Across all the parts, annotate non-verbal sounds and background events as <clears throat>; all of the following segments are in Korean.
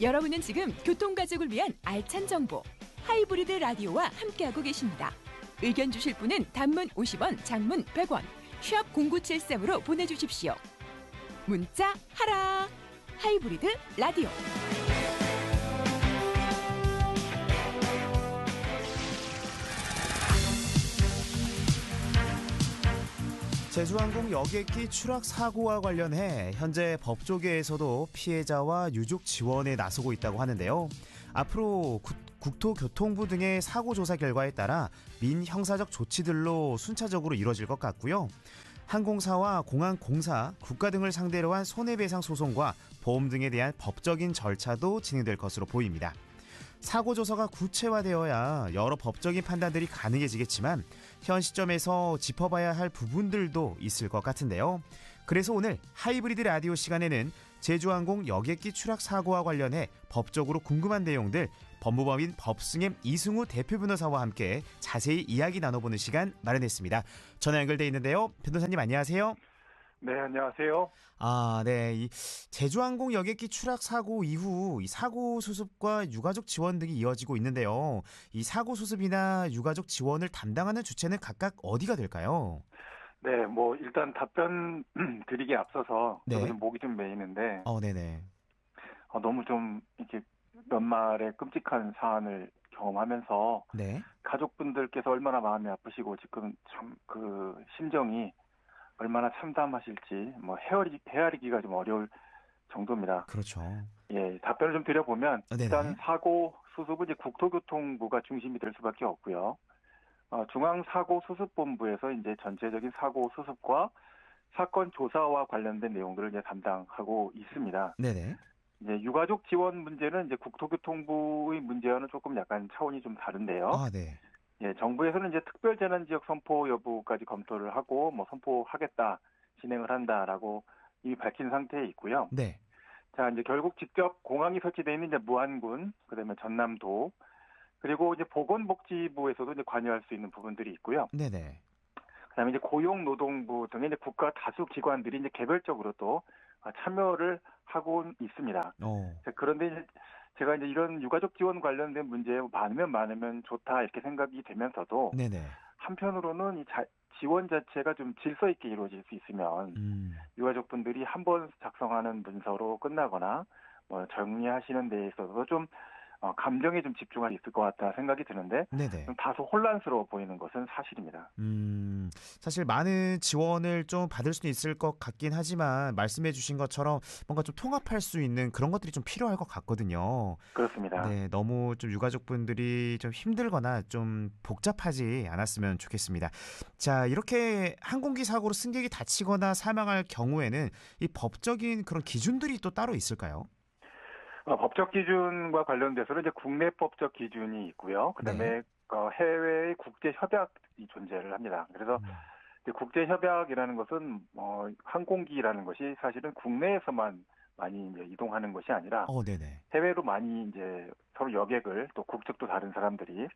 여러분은 지금 교통가족을 위한 알찬 정보 하이브리드 라디오와 함께하고 계십니다. 의견 주실 분은 단문 50원, 장문 100원, 샵 0973으로 보내주십시오. 문자 하라. 하이브리드 라디오. 제주항공 여객기 추락 사고와 관련해 현재 법조계에서도 피해자와 유족 지원에 나서고 있다고 하는데요. 앞으로 구- 국토교통부 등의 사고 조사 결과에 따라 민형사적 조치들로 순차적으로 이뤄질 것 같고요. 항공사와 공항공사, 국가 등을 상대로 한 손해배상 소송과 보험 등에 대한 법적인 절차도 진행될 것으로 보입니다. 사고 조사가 구체화되어야 여러 법적인 판단들이 가능해지겠지만 현 시점에서 짚어봐야 할 부분들도 있을 것 같은데요. 그래서 오늘 하이브리드 라디오 시간에는 제주항공 여객기 추락 사고와 관련해 법적으로 궁금한 내용들 법무법인 법승엠 이승우 대표 변호사와 함께 자세히 이야기 나눠보는 시간 마련했습니다. 전화 연결돼 있는데요. 변호사님 안녕하세요. 네, 안녕하세요. 아, 네. 이 제주항공 여객기 추락 사고 이후 이 사고 수습과 유가족 지원 등이 이어지고 있는데요. 이 사고 수습이나 유가족 지원을 담당하는 주체는 각각 어디가 될까요? 네, 뭐 일단 답변 <clears throat> 드리기 앞서서 네. 저는 목이 좀 메이는데 어, 네 네. 어, 너무 좀 이렇게 연말에 끔찍한 사안을 경험하면서 네. 가족분들께서 얼마나 마음이 아프시고 지금 참 그 심정이 얼마나 참담하실지 뭐 헤아리, 헤아리기가 좀 어려울 정도입니다. 그렇죠. 예, 답변을 좀 드려보면 어, 네네. 일단 사고 수습은 이제 국토교통부가 중심이 될 수밖에 없고요. 어, 중앙사고수습본부에서 이제 전체적인 사고 수습과 사건 조사와 관련된 내용들을 이제 담당하고 있습니다. 네네. 이제 유가족 지원 문제는 이제 국토교통부의 문제와는 조금 약간 차원이 좀 다른데요. 아, 네. 예, 정부에서는 이제 특별 재난 지역 선포 여부까지 검토를 하고 뭐 선포하겠다, 진행을 한다라고 이미 밝힌 상태에 있고요. 네. 자, 이제 결국 직접 공항이 설치되어 있는 이제 무안군, 그다음에 전남도, 그리고 이제 보건복지부에서도 이제 관여할 수 있는 부분들이 있고요. 네네. 그다음에 이제 고용노동부 등의 이제 국가 다수 기관들이 이제 개별적으로 또 참여를 하고 있습니다. 어. 자, 그런데 이 제 제가 이제 이런 유가족 지원 관련된 문제에 많으면 많으면 좋다 이렇게 생각이 되면서도 네네. 한편으로는 이 자- 지원 자체가 좀 질서 있게 이루어질 수 있으면 음. 유가족분들이 한 번 작성하는 문서로 끝나거나 뭐 정리하시는 데 있어서 좀 어, 감정에 좀 집중할 수 있을 것 같다 생각이 드는데 네네. 좀 다소 혼란스러워 보이는 것은 사실입니다. 음, 사실 많은 지원을 좀 받을 수는 있을 것 같긴 하지만 말씀해 주신 것처럼 뭔가 좀 통합할 수 있는 그런 것들이 좀 필요할 것 같거든요. 그렇습니다. 네, 너무 좀 유가족분들이 좀 힘들거나 좀 복잡하지 않았으면 좋겠습니다. 자, 이렇게 항공기 사고로 승객이 다치거나 사망할 경우에는 이 법적인 그런 기준들이 또 따로 있을까요? 어, 법적 기준과 관련돼서는 이제 국내 법적 기준이 있고요. 그다음에 네. 어, 해외의 국제 협약이 존재를 합니다. 그래서 음. 국제 협약이라는 것은 뭐 항공기라는 것이 사실은 국내에서만 많이 이제 이동하는 것이 아니라 어. 해외로 많이 이제 서로 여객을 또 국적도 다른 사람들이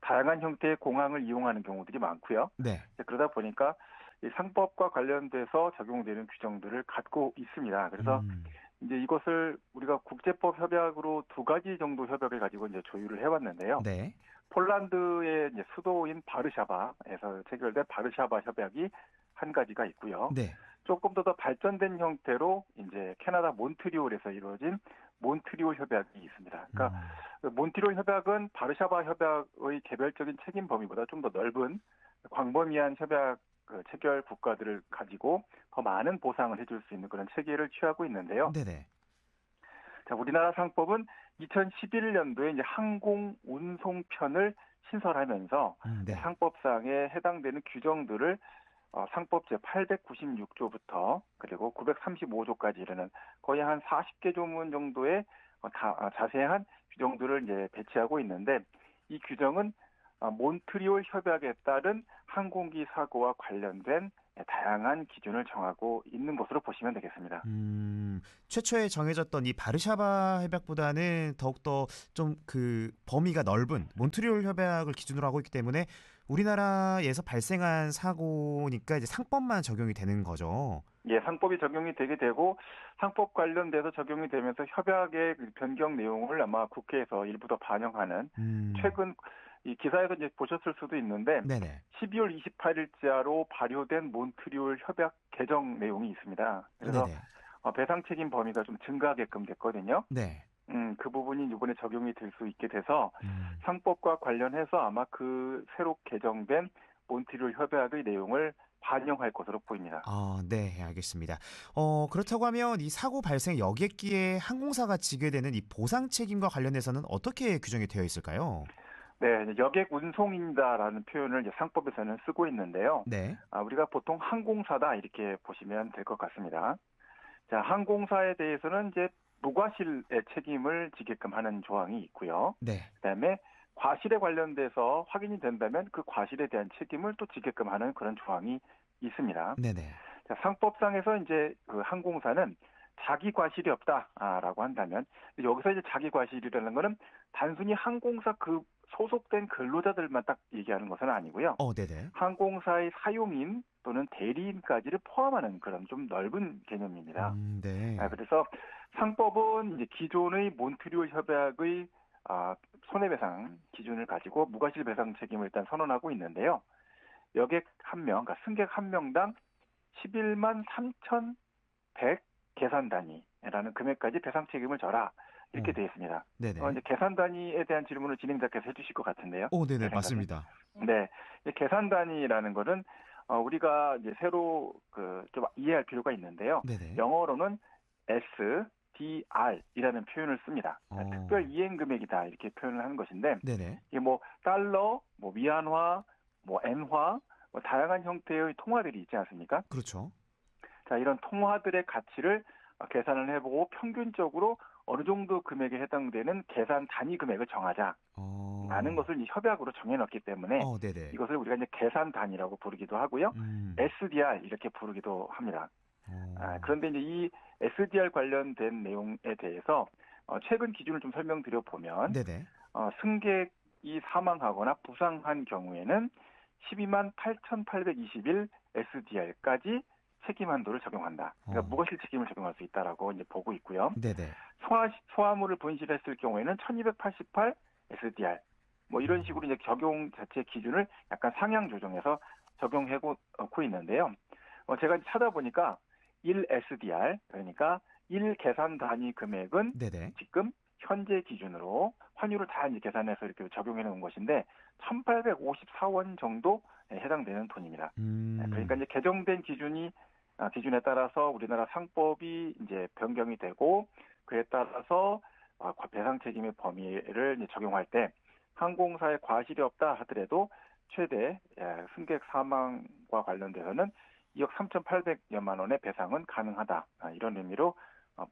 다양한 형태의 공항을 이용하는 경우들이 많고요. 네. 그러다 보니까 이 상법과 관련돼서 적용되는 규정들을 갖고 있습니다. 그래서 음, 이제 이것을 우리가 국제법 협약으로 두 가지 정도 협약을 가지고 이제 조율을 해왔는데요. 네. 폴란드의 이제 수도인 바르샤바에서 체결된 바르샤바 협약이 한 가지가 있고요. 네. 조금 더 더 발전된 형태로 이제 캐나다 몬트리올에서 이루어진 몬트리올 협약이 있습니다. 그러니까 음, 그 몬트리올 협약은 바르샤바 협약의 개별적인 책임 범위보다 좀 더 넓은 광범위한 협약 그 체결 국가들을 가지고 더 많은 보상을 해줄 수 있는 그런 체계를 취하고 있는데요. 네네. 자, 우리나라 상법은 2011년도에 이제 항공 운송편을 신설하면서 음, 네. 상법상에 해당되는 규정들을 어, 상법 제 896조부터 그리고 935조까지 이르는 거의 한 40개 조문 정도의 어, 다, 아, 자세한 규정들을 이제 배치하고 있는데 이 규정은 어, 몬트리올 협약에 따른 항공기 사고와 관련된 다양한 기준을 정하고 있는 것으로 보시면 되겠습니다. 음, 최초에 정해졌던 이 바르샤바 협약보다는 더욱더 좀 그 범위가 넓은 몬트리올 협약을 기준으로 하고 있기 때문에 우리나라에서 발생한 사고니까 이제 상법만 적용이 되는 거죠. 예, 상법이 적용이 되게 되고 상법 관련돼서 적용이 되면서 협약의 그 변경 내용을 아마 국회에서 일부 더 반영하는 음. 최근 이 기사에서 이제 보셨을 수도 있는데 네네. 12월 28일자로 발효된 몬트리올 협약 개정 내용이 있습니다. 그래서 네네. 어, 배상 책임 범위가 좀 증가하게끔 됐거든요. 네. 음, 그 부분이 이번에 적용이 될 수 있게 돼서 음. 상법과 관련해서 아마 그 새로 개정된 몬트리올 협약의 내용을 반영할 것으로 보입니다. 아, 네, 알겠습니다. 어, 그렇다고 하면 이 사고 발생 여객기에 항공사가 지게 되는 이 보상 책임과 관련해서는 어떻게 규정이 되어 있을까요? 네, 여객 운송인다라는 표현을 상법에서는 쓰고 있는데요. 네. 아, 우리가 보통 항공사다 이렇게 보시면 될 것 같습니다. 자, 항공사에 대해서는 이제 무과실의 책임을 지게끔 하는 조항이 있고요. 네. 그다음에 과실에 관련돼서 확인이 된다면 그 과실에 대한 책임을 또 지게끔 하는 그런 조항이 있습니다. 네네. 자, 상법상에서 이제 그 항공사는 자기 과실이 없다라고 한다면 여기서 이제 자기 과실이라는 거는 단순히 항공사 그 소속된 근로자들만 딱 얘기하는 것은 아니고요. 어, 네네. 항공사의 사용인 또는 대리인까지를 포함하는 그런 좀 넓은 개념입니다. 음, 네. 아, 그래서 상법은 이제 기존의 몬트리올 협약의 아, 손해배상 기준을 가지고 무과실 배상 책임을 일단 선언하고 있는데요. 여객 한 명, 그러니까 승객 한 명당 11만 3,100 계산 단위라는 금액까지 배상 책임을 져라 이렇게 음. 되어 있습니다. 네네. 어, 이제 계산 단위에 대한 질문을 진행자께서 해주실 것 같은데요. 오, 네네, 네, 맞습니다. 네, 이 계산 단위라는 것은 어, 우리가 이제 새로 그 좀 이해할 필요가 있는데요. 네네. 영어로는 SDR이라는 표현을 씁니다. 어. 특별 이행 금액이다 이렇게 표현을 하는 것인데 네네. 이게 뭐 달러, 뭐 위안화, 뭐 엔화, 뭐 다양한 형태의 통화들이 있지 않습니까? 그렇죠. 자 이런 통화들의 가치를 어, 계산을 해보고 평균적으로 어느 정도 금액에 해당되는 계산 단위 금액을 정하자 라는 어. 것을 이 협약으로 정해놨기 때문에 어. 이것을 우리가 이제 계산 단위라고 부르기도 하고요. 음. SDR 이렇게 부르기도 합니다. 어. 아, 그런데 이제 이 SDR 관련된 내용에 대해서 어, 최근 기준을 좀 설명드려 보면. 어, 승객이 사망하거나 부상한 경우에는 12만 8,821 SDR까지 책임 한도를 적용한다. 그러니까 어. 무과실 책임을 적용할 수 있다라고 이제 보고 있고요. 네네. 소화 소화물을 분실했을 경우에는 1,288 SDR 뭐 이런 식으로 이제 적용 자체 기준을 약간 상향 조정해서 적용하고 고 있는데요. 어, 제가 찾아보니까 1 SDR 그러니까 1 계산 단위 금액은 네네. 지금 현재 기준으로 환율을 다 이제 계산해서 이렇게 적용해 놓은 것인데 1,854원 정도 해당되는 돈입니다. 음. 네, 그러니까 이제 개정된 기준이 아, 기준에 따라서 우리나라 상법이 이제 변경이 되고 그에 따라서 아, 과- 배상 책임의 범위를 적용할 때 항공사의 과실이 없다 하더라도 최대 예, 승객 사망과 관련돼서는 2억 3,800여만 원의 배상은 가능하다. 아, 이런 의미로 어,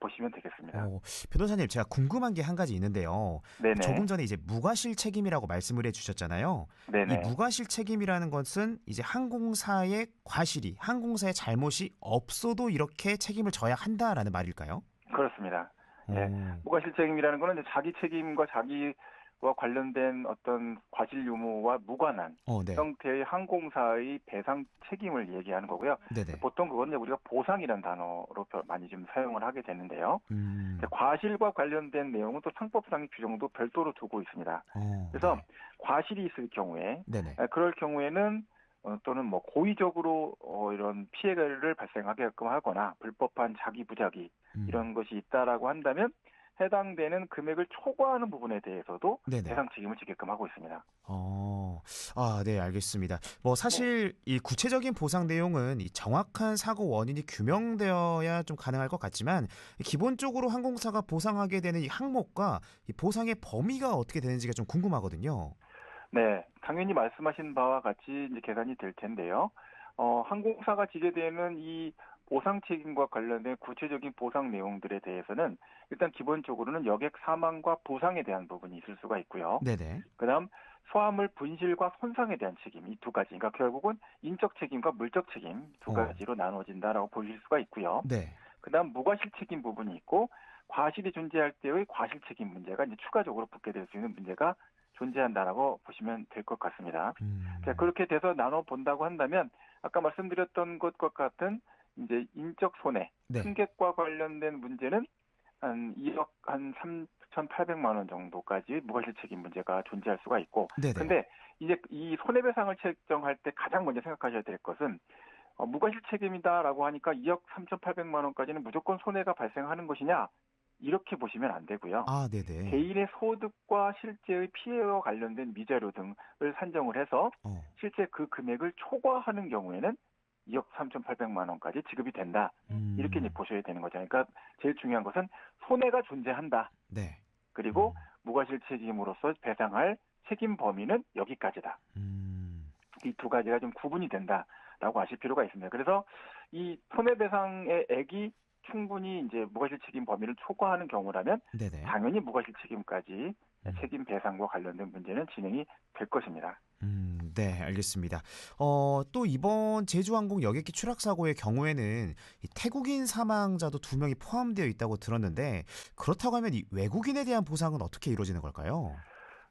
보시면 되겠습니다. 어, 변호사님, 제가 궁금한 게 한 가지 있는데요. 네네. 조금 전에 이제 무과실 책임이라고 말씀을 해주셨잖아요. 네네. 이 무과실 책임이라는 것은 이제 항공사의 과실이 항공사의 잘못이 없어도 이렇게 책임을 져야 한다라는 말일까요? 그렇습니다. 예. 어, 무과실 책임이라는 거는 자기 책임과 자기 와 관련된 어떤 과실 유무와 무관한 어, 네, 형태의 항공사의 배상 책임을 얘기하는 거고요. 네네. 보통 그건 우리가 보상이라는 단어로 별- 많이 좀 사용을 하게 되는데요. 음, 과실과 관련된 내용은 또 상법상의 규정도 별도로 두고 있습니다. 어, 그래서 네. 과실이 있을 경우에 네네. 에, 그럴 경우에는 어, 또는 뭐 고의적으로 어, 이런 피해를 발생하게끔 하거나 불법한 자기 부작위 음, 이런 것이 있다라고 한다면 해당되는 금액을 초과하는 부분에 대해서도 네네. 배상 책임을 지게끔 하고 있습니다. 어, 아, 네, 알겠습니다. 뭐 사실 이 구체적인 보상 내용은 이 정확한 사고 원인이 규명되어야 좀 가능할 것 같지만 기본적으로 항공사가 보상하게 되는 이 항목과 이 보상의 범위가 어떻게 되는지가 좀 궁금하거든요. 네, 당연히 말씀하신 바와 같이 이제 계산이 될 텐데요. 어, 항공사가 지게 되는 이 보상 책임과 관련된 구체적인 보상 내용들에 대해서는 일단 기본적으로는 여객 사망과 부상에 대한 부분이 있을 수가 있고요. 네네. 그다음 소화물 분실과 손상에 대한 책임 이 두 가지. 그러니까 결국은 인적 책임과 물적 책임 두 어. 가지로 나눠진다라고 보실 수가 있고요. 네. 그다음 무과실 책임 부분이 있고 과실이 존재할 때의 과실 책임 문제가 이제 추가적으로 붙게 될 수 있는 문제가 존재한다라고 보시면 될 것 같습니다. 음, 자, 그렇게 돼서 나눠 본다고 한다면 아까 말씀드렸던 것과 같은 이제 인적 손해, 네. 승객과 관련된 문제는 한 2억 한 3,800만 원 정도까지 무과실 책임 문제가 존재할 수가 있고 네네. 근데 이제 이 손해배상을 책정할 때 가장 먼저 생각하셔야 될 것은 어, 무과실 책임이다라고 하니까 2억 3,800만 원까지는 무조건 손해가 발생하는 것이냐 이렇게 보시면 안 되고요. 아, 네네. 개인의 소득과 실제의 피해와 관련된 미자료 등을 산정을 해서 어. 실제 그 금액을 초과하는 경우에는 2억 3,800만 원까지 지급이 된다. 음. 이렇게 보셔야 되는 거죠. 그러니까 제일 중요한 것은 손해가 존재한다. 네. 그리고 무과실 책임으로서 배상할 책임 범위는 여기까지다. 음. 이두 가지가 좀 구분이 된다라고 아실 필요가 있습니다. 그래서 이 손해배상의 액이 충분히 이제 무과실 책임 범위를 초과하는 경우라면 네네. 당연히 무과실 책임까지 음. 책임 배상과 관련된 문제는 진행이 될 것입니다. 음, 네, 알겠습니다. 어, 또 이번 제주항공 여객기 추락 사고의 경우에는 이 태국인 사망자도 두 명이 포함되어 있다고 들었는데 그렇다고 하면 이 외국인에 대한 보상은 어떻게 이루어지는 걸까요?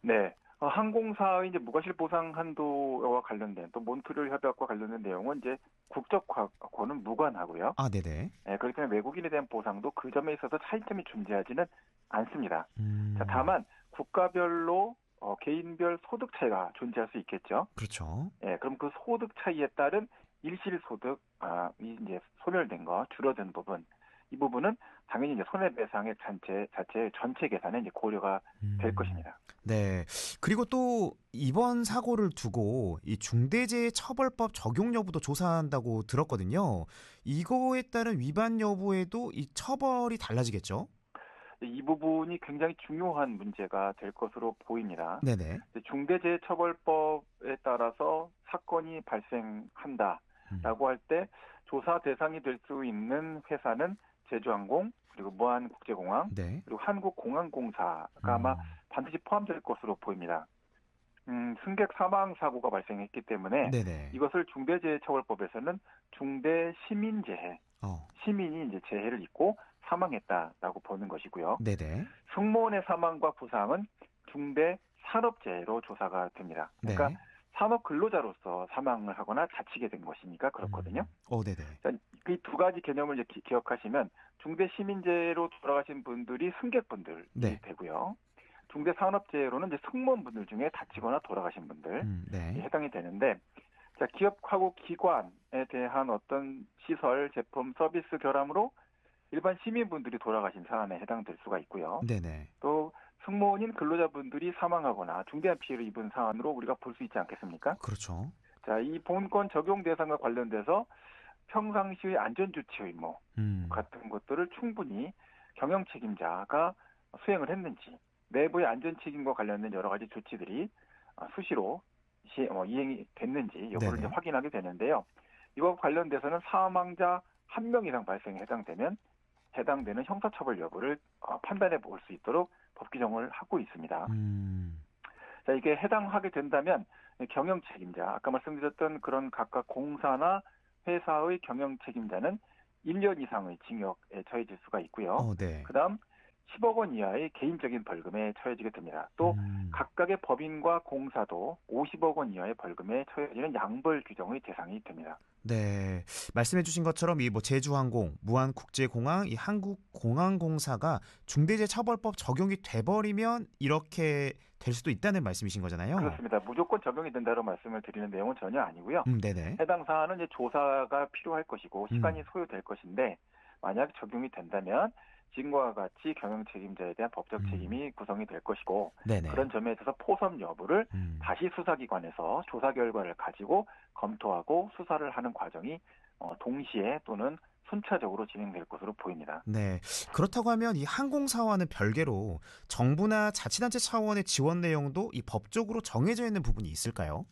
네. 어, 항공사의 이제 무과실 보상 한도와 관련된 또 몬트리올 협약과 관련된 내용은 이제 국적과는 무관하고요. 아, 네네. 예, 그렇기 때문에 외국인에 대한 보상도 그 점에 있어서 차이점이 존재하지는 않습니다. 음, 자, 다만 국가별로 어, 개인별 소득 차이가 존재할 수 있겠죠. 그렇죠. 예, 그럼 그 소득 차이에 따른 일실 소득, 아, 이 이제 소멸된 거, 줄어든 부분, 이 부분은 당연히 이제 손해배상의 전체 자체 전체 계산에 이제 고려가 될 음, 것입니다. 네. 그리고 또 이번 사고를 두고 이 중대재해처벌법 적용 여부도 조사한다고 들었거든요. 이거에 따른 위반 여부에도 이 처벌이 달라지겠죠? 이 부분이 굉장히 중요한 문제가 될 것으로 보입니다. 네네. 중대재해처벌법에 따라서 사건이 발생한다라고 음, 할때 조사 대상이 될 수 있는 회사는 제주항공 그리고 무한국제공항 네. 그리고 한국공항공사가 아마 음, 반드시 포함될 것으로 보입니다. 음, 승객 사망 사고가 발생했기 때문에 네네. 이것을 중대재해처벌법에서는 중대 시민 재해, 어, 시민이 이제 재해를 입고 사망했다라고 보는 것이고요. 네네. 승무원의 사망과 부상은 중대 산업재해로 조사가 됩니다. 그러니까 네. 산업 근로자로서 사망을 하거나 다치게 된 것이니까 그렇거든요. 음, 어, 네네. 그두 가지 개념을 이제 기, 기억하시면 중대 시민재해로 돌아가신 분들이 승객분들이 네. 되고요. 중대 산업재해로는 이제 승무원분들 중에 다치거나 돌아가신 분들 음, 네. 해당이 되는데 자 기업하고 기관에 대한 어떤 시설, 제품, 서비스 결함으로 일반 시민분들이 돌아가신 사안에 해당될 수가 있고요. 네네. 또 승무원인 근로자분들이 사망하거나 중대한 피해를 입은 사안으로 우리가 볼 수 있지 않겠습니까? 그렇죠. 자, 이 본권 적용 대상과 관련돼서 평상시의 안전조치 의무 음, 같은 것들을 충분히 경영 책임자가 수행을 했는지 내부의 안전 책임과 관련된 여러 가지 조치들이 어, 수시로 시, 어, 이행이 됐는지 네네. 이제 확인하게 되는데요. 이와 관련돼서는 사망자 한 명 이상 발생에 해당되면 해당되는 형사처벌 여부를 어, 판단해 볼 수 있도록 법 규정을 하고 있습니다. 음, 자, 이게 해당하게 된다면 경영 책임자, 아까 말씀드렸던 그런 각각 공사나 회사의 경영 책임자는 1년 이상의 징역에 처해질 수가 있고요. 어, 네. 그다음 10억 원 이하의 개인적인 벌금에 처해지게 됩니다. 또 음, 각각의 법인과 공사도 50억 원 이하의 벌금에 처해지는 양벌 규정의 대상이 됩니다. 네, 말씀해주신 것처럼 이 뭐 제주항공, 무한국제공항, 이 한국공항공사가 중대재해처벌법 적용이 돼버리면 이렇게 될 수도 있다는 말씀이신 거잖아요. 그렇습니다. 무조건 적용이 된다고 말씀을 드리는 내용은 전혀 아니고요. 음, 네네. 해당 사안은 이제 조사가 필요할 것이고 시간이 음. 소요될 것인데 만약 적용이 된다면 지금과 같이 경영 책임자에 대한 법적 음. 책임이 구성이 될 것이고 네네. 그런 점에 있어서 포섭 여부를 음, 다시 수사기관에서 조사 결과를 가지고 검토하고 수사를 하는 과정이 어, 동시에 또는 순차적으로 진행될 것으로 보입니다. 네. 그렇다고 하면 이 항공사와는 별개로 정부나 자치단체 차원의 지원 내용도 이 법적으로 정해져 있는 부분이 있을까요?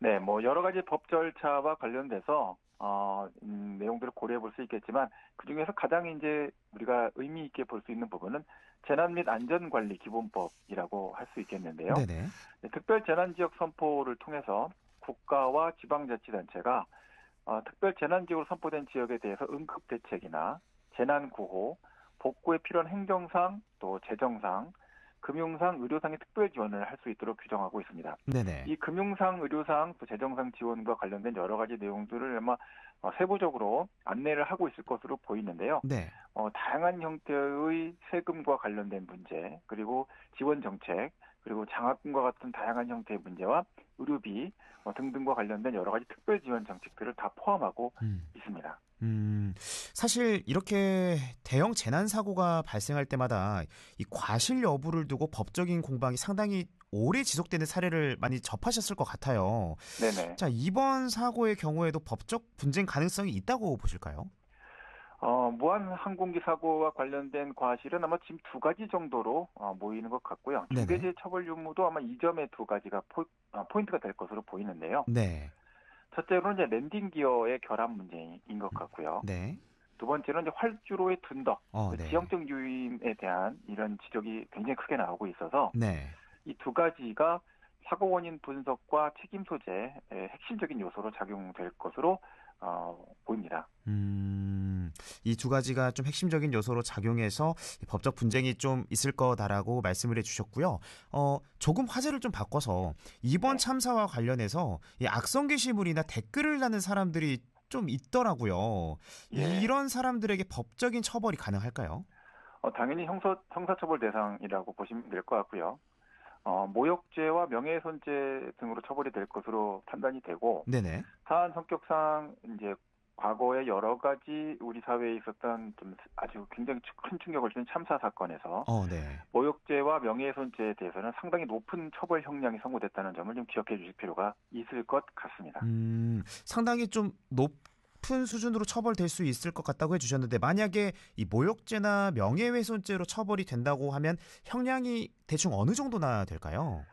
네, 뭐 여러 가지 법 절차와 관련돼서 어, 음, 내용들을 고려해 볼 수 있겠지만 그 중에서 가장 이제 우리가 의미 있게 볼 수 있는 부분은 재난 및 안전관리 기본법이라고 할 수 있겠는데요. 네네. 네, 특별 재난 지역 선포를 통해서 국가와 지방자치단체가 어, 특별 재난 지역으로 선포된 지역에 대해서 응급 대책이나 재난 구호, 복구에 필요한 행정상 또 재정상, 금융상, 의료상의 특별 지원을 할 수 있도록 규정하고 있습니다. 네네. 이 금융상, 의료상, 또 재정상 지원과 관련된 여러 가지 내용들을 아마 어, 세부적으로 안내를 하고 있을 것으로 보이는데요. 네. 어, 다양한 형태의 세금과 관련된 문제, 그리고 지원 정책, 그리고 장학금과 같은 다양한 형태의 문제와 의료비 어, 등등과 관련된 여러 가지 특별 지원 정책들을 다 포함하고 음. 있습니다. 음, 사실 이렇게 대형 재난 사고가 발생할 때마다 이 과실 여부를 두고 법적인 공방이 상당히 오래 지속되는 사례를 많이 접하셨을 것 같아요. 네네. 자, 이번 사고의 경우에도 법적 분쟁 가능성이 있다고 보실까요? 어, 무한 항공기 사고와 관련된 과실은 아마 지금 두 가지 정도로 어, 모이는 것 같고요. 중대재해 처벌 유무도 아마 이 점의 두 가지가 포, 어, 포인트가 될 것으로 보이는데요. 네. 첫째로는 이제 랜딩 기어의 결함 문제인 것 같고요. 네. 두 번째는 이제 활주로의 둔덕, 어, 그 네. 지형적 유인에 대한 이런 지적이 굉장히 크게 나오고 있어서 네. 이두 가지가 사고 원인 분석과 책임 소재의 핵심적인 요소로 작용될 것으로 어, 보입니다. 음, 이 두 가지가 좀 핵심적인 요소로 작용해서 이 법적 분쟁이 좀 있을 거다라고 말씀을 해주셨고요. 어, 조금 화제를 좀 바꿔서 이번 네. 참사와 관련해서 이 악성 게시물이나 댓글을 다는 사람들이 좀 있더라고요. 예. 이런 사람들에게 법적인 처벌이 가능할까요? 어, 당연히 형사, 형사처벌 대상이라고 보시면 될 것 같고요. 어, 모욕죄와 명예훼손죄 등으로 처벌이 될 것으로 판단이 되고 네네. 사안 성격상 이제 과거에 여러 가지 우리 사회에 있었던 좀 아주 굉장히 큰 충격을 준 참사 사건에서 어, 네. 모욕죄와 명예훼손죄에 대해서는 상당히 높은 처벌 형량이 선고됐다는 점을 좀 기억해 주실 필요가 있을 것 같습니다. 음, 상당히 좀 높 은 수준으로 처벌될 수 있을 것 같다고 해주셨는데 만약에 이 모욕죄나 명예훼손죄로 처벌이 된다고 하면 형량이 대충 어느 정도나 될까요?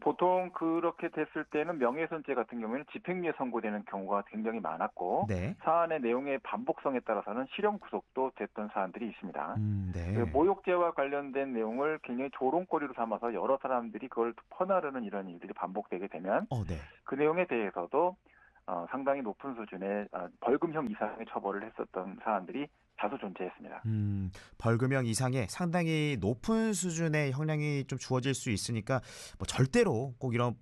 보통 그렇게 됐을 때는 명예훼손죄 같은 경우에는 집행유예 선고되는 경우가 굉장히 많았고 네. 사안의 내용의 반복성에 따라서는 실형 구속도 됐던 사안들이 있습니다. 음, 네. 그 모욕죄와 관련된 내용을 굉장히 조롱거리로 삼아서 여러 사람들이 그걸 퍼나르는 이런 일들이 반복되게 되면 어, 네. 그 내용에 대해서도 어, 상당히 높은 수준의 어, 벌금형 이상의 처벌을 했었던 사안들이 다수 존재했습니다. 음, 벌금형 이상의 상당히 높은 수준의 형량이 좀 주어질 수 있으니까 뭐 절대로 꼭 이런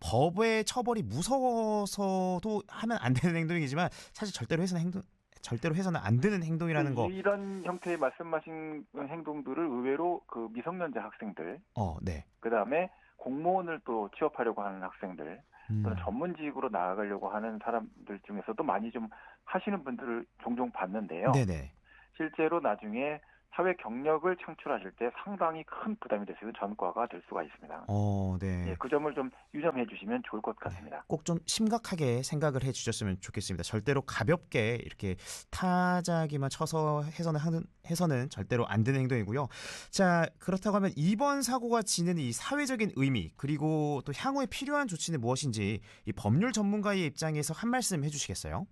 법의 처벌이 무서워서도 하면 안 되는 행동이지만 사실 절대로 해서는 행동 절대로 해서는 안 되는 행동이라는 거. 이런 형태의 말씀하신 행동들을 의외로 그 미성년자 학생들, 어, 네. 그 다음에 공무원을 또 취업하려고 하는 학생들, 음, 또는 전문직으로 나아가려고 하는 사람들 중에서도 많이 좀 하시는 분들을 종종 봤는데요. 네네. 실제로 나중에 사회 경력을 창출하실 때 상당히 큰 부담이 될 수 있는 전과가 될 수가 있습니다. 어, 네. 예, 그 점을 좀 유념해 주시면 좋을 것 같습니다. 꼭좀 심각하게 생각을 해 주셨으면 좋겠습니다. 절대로 가볍게 이렇게 타자기만 쳐서 해서는 하는 해서는 절대로 안 되는 행동이고요. 자 그렇다고 하면 이번 사고가 지닌 이 사회적인 의미 그리고 또 향후에 필요한 조치는 무엇인지 이 법률 전문가의 입장에서 한 말씀 해 주시겠어요?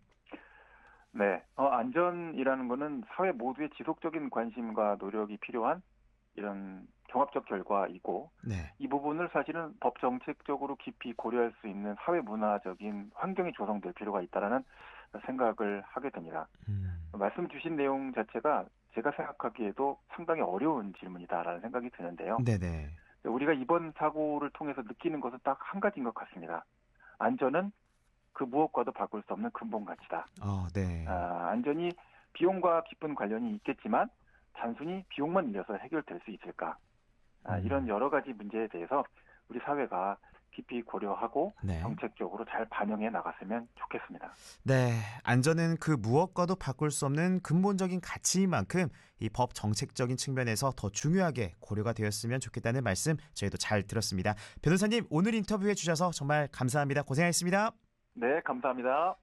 네, 어, 안전이라는 것은 사회 모두의 지속적인 관심과 노력이 필요한 이런 종합적 결과이고 네. 이 부분을 사실은 법 정책적으로 깊이 고려할 수 있는 사회 문화적인 환경이 조성될 필요가 있다라는 생각을 하게 됩니다. 음, 말씀 주신 내용 자체가 제가 생각하기에도 상당히 어려운 질문이다라는 생각이 드는데요. 네네. 우리가 이번 사고를 통해서 느끼는 것은 딱 한 가지인 것 같습니다. 안전은 그 무엇과도 바꿀 수 없는 근본 가치다. 어, 네. 아, 안전이 비용과 깊은 관련이 있겠지만 단순히 비용만 늘려서 해결될 수 있을까? 아, 음. 이런 여러 가지 문제에 대해서 우리 사회가 깊이 고려하고 네. 정책적으로 잘 반영해 나갔으면 좋겠습니다. 네, 안전은 그 무엇과도 바꿀 수 없는 근본적인 가치인 만큼 이 법 정책적인 측면에서 더 중요하게 고려가 되었으면 좋겠다는 말씀 저희도 잘 들었습니다. 변호사님 오늘 인터뷰해 주셔서 정말 감사합니다. 고생하셨습니다. 네, 감사합니다.